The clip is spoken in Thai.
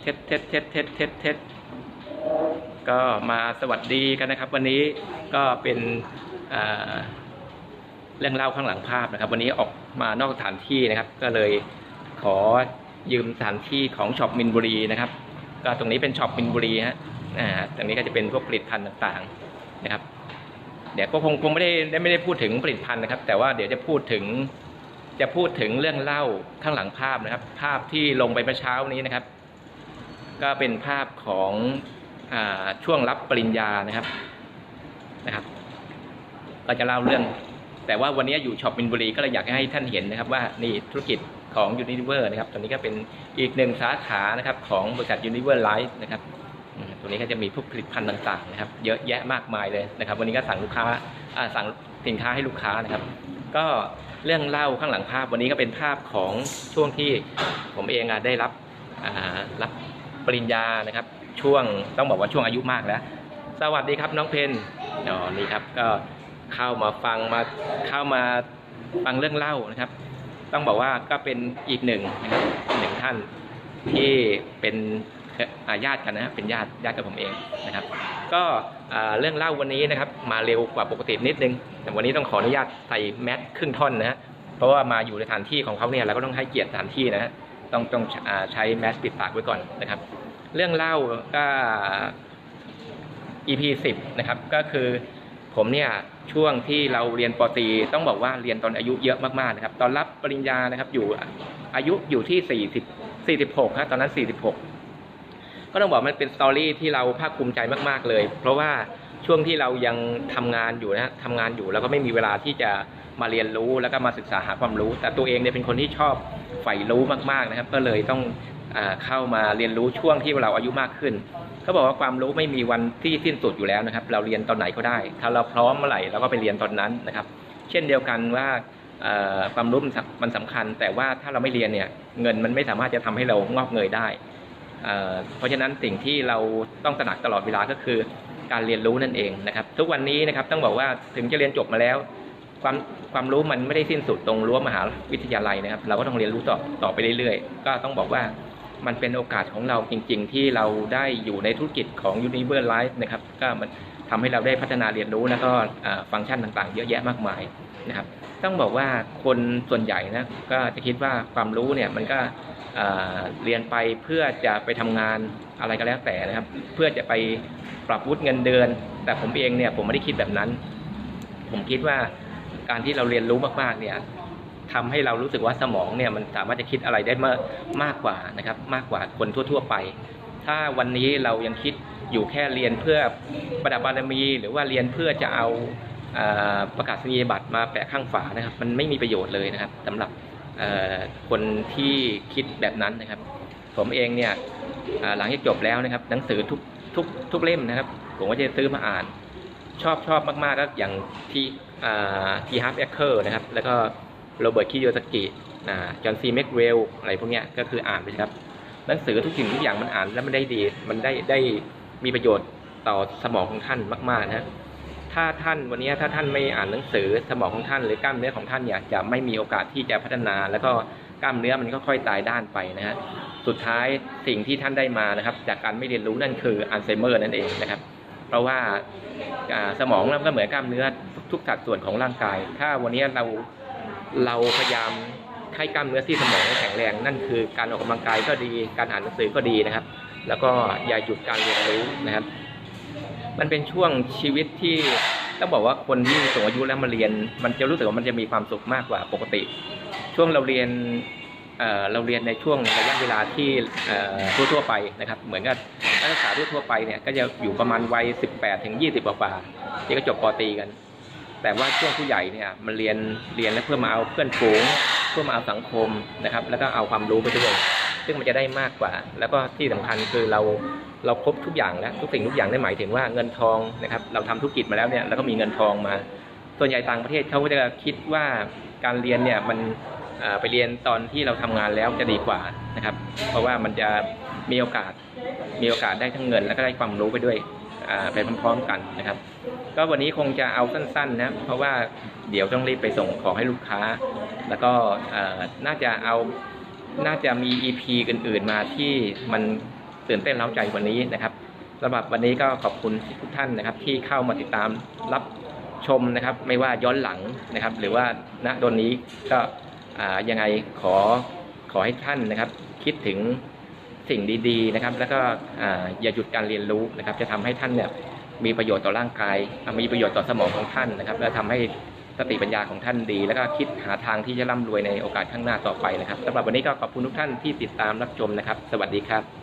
เท็ดเท็ดเท็ดเท็ดเท็ดเท็ดก็มาสวัสดีกันนะครับ วันนี้ก็เป็นเรื่องเล่าข้างหลังภาพนะครับ วันนี้ออกมานอกสถานที่นะครับ ก็เลยขอยืมสถานที่ของช็อปมินบุรีนะครับ ก็ตรงนี้เป็นช็อปมินบุรีฮะอ่าตรงนี้ก็จะเป็นพวกผลิตภัณฑ์ต่างๆนะครับ เดี๋ยวก็คงคงไม่ได้ไม่ได้พูดถึงผลิตภัณฑ์นะครับ แต่ว่าเดี๋ยวจะพูดถึงจะพูดถึงเรื่องเล่าข้างหลังภาพนะครับ ภาพที่ลงไปเมื่อเช้านี้นะครับ ก็เป็นภาพของอช่วงรับปริญญานะครับนะครับ ก็จะเล่าเรื่อง แต่ว่าวันนี้อยู่ช็อปมินบุรีก็เลยอยากให้ท่านเห็นนะครับ ว่านี่ธุรกิจของยูนิเวอร์นะครับตรงนี้ก็เป็นอีกหนึ่งสาขานะครับ ของบริษัทยูนิเวอร์ไลฟ์นะครับตรงนี้ก็จะมีพวกผลิตภัณฑ์ต่างๆนะครับ เยอะแยะมากมายเลยนะครับ วันนี้ก็สั่งลูกค้าสั่งสินค้าให้ลูกค้านะครับ ก็เรื่องเล่าข้างหลังภาพวันนี้ก็เป็นภาพของช่วงที่ผมเองได้รับรับ ปริญญานะครับ ช่วงต้องบอกว่าช่วงอายุมากแล้ว สวัสดีครับน้องเพนอ๋อนี่ครับก็เข้ามาฟังมาเข้ามาฟังเรื่องเล่านะครับ ต้องบอกว่าก็เป็นอีกหนึ่งนะครับหนึ่งท่านที่เป็นอาญาติกันนะเป็นญาติญาติกับผมเองนะครับ ก็เรื่องเล่าวันนี้นะครับมาเร็วกว่าปกตินิดนึง แต่วันนี้ต้องขออนุญาตใส่แมสครึ่งท่อนนะฮะเพราะว่ามาอยู่ในสถานที่ของเขาเนี่ยเราก็ต้องให้เกียรติสถานที่นะฮะต้องต้องอใช้แมสปิดปากไว้ก่อนนะครับ เรื่องเล่าก็ EP 10นะครับ ก็คือผมเนี่ยช่วงที่เราเรียนปตีต้องบอกว่าเรียนตอนอายุเยอะมากๆนะครับ ตอนรับปริญญานะครับอยู่อายุอยู่ที่40 46ครับตอนนั้น46ก็ต้องบอกมันเป็นสตอรี่ที่เราภาคภูมิใจมากๆเลย เพราะว่าช่วงที่เรายังทำงานอยู่นะทำงานอยู่แล้วก็ไม่มีเวลาที่จะมาเรียนรู้แล้วก็มาศึกษาหาความรู้ แต่ตัวเองเนี่ยเป็นคนที่ชอบใฝ่รู้มากๆนะครับ ก็เลยต้อง เข้ามาเรียนรู้ช่วงที่เราอายุมากขึ้นเขาบอกว่าความรู้ไม่มีวันที่สิ้นสุดอยู่แล้วนะครับ เราเรียนตอนไหนก็ได้ ถ้าเราพร้อมเมื่อไหร่เราก็ไปเรียนตอนนั้นนะครับ เช่นเดียวกันว่าความรู้มันสำมันสำคัญ แต่ว่าถ้าเราไม่เรียนเนี่ยเงินมันไม่สามารถจะทำให้เรางอกเงยได้เอ่อเพราะฉะนั้นสิ่งที่เราต้องตระหนักตลอดเวลาก็คือการเรียนรู้นั่นเองนะครับ ทุกวันนี้นะครับต้องบอกว่าถึงจะเรียนจบมาแล้ว ความความรู้มันไม่ได้สิ้นสุดตรงรั้วมหาวิทยาลัยนะครับ เราก็ต้องเรียนรู้ต่อต่อไปเรื่อยๆ ก็ต้องบอกว่า มันเป็นโอกาสของเราจริง ๆ ที่เราได้อยู่ในธุรกิจของ Univer Life นะครับก็มันทำให้เราได้พัฒนาเรียนรู้แล้วก็ฟังก์ชันต่างๆ เยอะแยะมากมายนะครับ ต้องบอกว่าคนส่วนใหญ่นะก็จะคิดว่าความรู้เนี่ยมันก็เรียนไปเพื่อจะไปทำงานอะไรก็แล้วแต่นะครับ เพื่อจะไปปรับวุฒิเงินเดือน แต่ผมเองเนี่ยผมไม่ได้คิดแบบนั้น ผมคิดว่าการที่เราเรียนรู้มากๆเนี่ย ทำให้เรารู้สึกว่าสมองเนี่ยมันสามารถจะคิดอะไรได้มากมากกว่านะครับ มากกว่าคนทั่ว ๆ ไป ถ้าวันนี้เรายังคิดอยู่แค่เรียนเพื่อประดับบารมี หรือว่าเรียนเพื่อจะเอาอประกาศนียบัตรมาแปะข้างฝานะครับ มันไม่มีประโยชน์เลยนะครับสำหรับคนที่คิดแบบนั้นนะครับ ผมเองเนี่ยหลังจากจบแล้วนะครับ หนังสือทุกทุกทุกเล่มนะครับ ผมก็จะซื้อมาอ่าน ชอบชอบมากๆก็อย่างที่ทีฮาร์ฟแอคเคอร์นะครับ แล้วก็ โรเบิร์ตคิโยสกิจอห์นซีแม็กเวลอะไรพวกเนี้ยก็คืออ่านไปครับหนังสือทุกสิ่งทุกอย่างมันอ่านแล้วมันได้ดีมันได้ได้มีประโยชน์ต่อสมองของท่านมาก ๆนะฮะถ้าท่านวันนี้ถ้าท่านไม่อ่านหนังสือสมองของท่านหรือกล้ามเนื้อของท่านเนี่ยจะไม่มีโอกาสที่จะพัฒนา แล้วก็กล้ามเนื้อมันก็ค่อยตายด้านไปนะฮะสุดท้ายสิ่งที่ท่านได้มานะครับ จากการไม่เรียนรู้นั่นคืออัลไซเมอร์นั่นเองนะครับ เพราะว่าอ่าสมองมันก็เหมือนกล้ามเนื้อทุกสัดส่วนของร่างกาย ถ้าวันนี้เรา เราพยายามให้กล้ามเนื้อที่สมองแข็งแรง นั่นคือการออกกำลังกายก็ดีการอ่านหนังสือก็ดีนะครับ แล้วก็อย่าหยุดการเรียนรู้นะครับ มันเป็นช่วงชีวิตที่ต้องบอกว่าคนที่สูงอายุแล้วมาเรียน มันจะรู้สึกว่ามันจะมีความสุขมากกว่าปกติ ช่วงเราเรียนเเราเรียนในช่วงระยะเวลาที่ทั่วๆไปนะครับ เหมือนกับนักศึกษาทั่วไปเนี่ยก็จะอยู่ประมาณวัย 18 ถึง 20 กว่าๆที่ก็จบปตรีกัน แต่ว่าช่วงผู้ใหญ่เนี่ยมันเรียนเรียนแล้วเพื่อมาเอาเพื่อนฝูงเพื่อมาเอาสังคมนะครับ แล้วก็เอาความรู้ไปด้วยซึ่งมันจะได้มากกว่า แล้วก็ที่สำคัญคือเราเราครบทุกอย่างแล้วทุกสิ่งทุกอย่างได้หมายถึงว่าเงินทองนะครับ เราทำธุรกิจมาแล้วเนี่ยแล้วก็มีเงินทองมา ส่วนใหญ่ต่างประเทศเขาก็จะคิดว่าการเรียนเนี่ยมันไปเรียนตอนที่เราทำงานแล้วจะดีกว่านะครับ เพราะว่ามันจะมีโอกาสมีโอกาสได้ทั้งเงิน แล้วก็ได้ความรู้ไปด้วย ไปพร้อมๆกันนะครับ ก็วันนี้คงจะเอาสั้นๆนะเพราะว่าเดี๋ยวต้องรีบไปส่งของให้ลูกค้า แล้วก็น่าจะเอาน่าจะมี EP อื่นๆมาที่มันตื่นเต้นเร้าใจวันนี้นะครับสำหรับวันนี้ก็ขอบคุณทุกท่านนะครับ ที่เข้ามาติดตามรับชมนะครับ ไม่ว่าย้อนหลังนะครับ หรือว่าณตอนนี้ก็ยังไงขอขอให้ท่านนะครับ คิดถึง สิ่งดีๆนะครับ แล้วก็อย่าหยุดการเรียนรู้นะครับ จะทำให้ท่านเนี่ยมีประโยชน์ต่อร่างกาย มีประโยชน์ต่อสมองของท่านนะครับ และทำให้สติปัญญาของท่านดี แล้วก็คิดหาทางที่จะร่ำรวยในโอกาสข้างหน้าต่อไปนะครับสำหรับวันนี้ก็ขอบคุณทุกท่านที่ติดตามรับชมนะครับ สวัสดีครับ